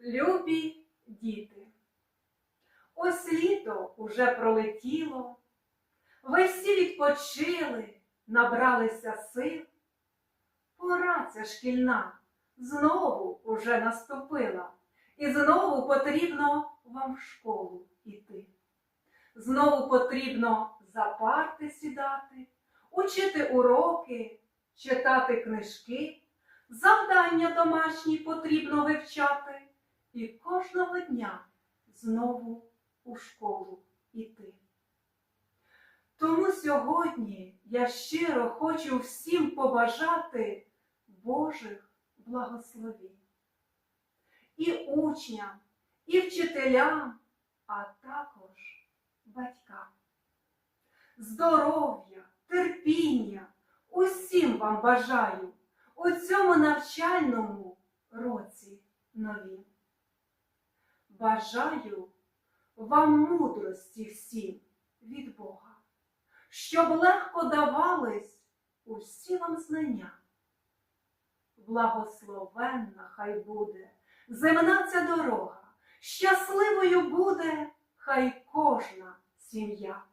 Любі діти, ось літо уже пролетіло, ви всі відпочили, набралися сил. Пора ця шкільна знову уже наступила, і знову потрібно вам в школу йти. Знову потрібно за парти сідати, учити уроки, читати книжки, завдання домашні потрібно вивчати і кожного дня знову у школу йти. Тому сьогодні я щиро хочу всім побажати Божих благословень. І учням, і вчителям, а також батькам. Здоров'я, терпіння усім вам бажаю у цьому навчальному році новім. Бажаю вам мудрості всім від Бога, щоб легко давались усі вам знання. Благословенна хай буде земна ця дорога, щасливою буде хай кожна сім'я.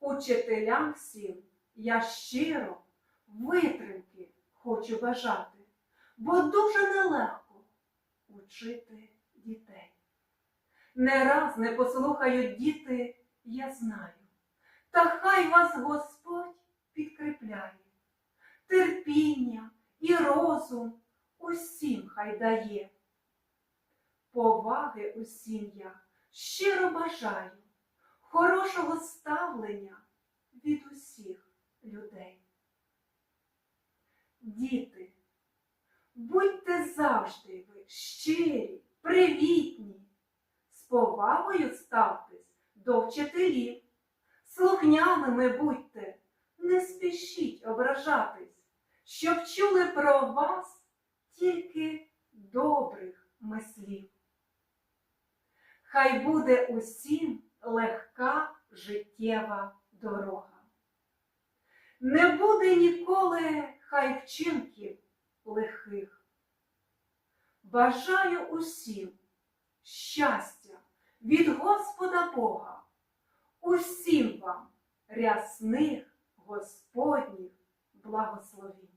Учителям всім я щиро витримки хочу бажати, бо дуже нелегко учити дітей. Не раз не послухають діти, я знаю, та хай вас Господь підкріпляє, терпіння і розум усім хай дає. Поваги усім я щиро бажаю, хорошого ставлення від усіх людей. Діти, будьте завжди ви щирі, повагою ставтесь до вчителів, слухняними будьте, не спішіть ображатись, щоб чули про вас тільки добрих мислів. Хай буде усім легка життєва дорога. Не буде ніколи хай вчинків лихих. Бажаю усім щастя від Господа Бога, усім вам рясних Господніх благословінь.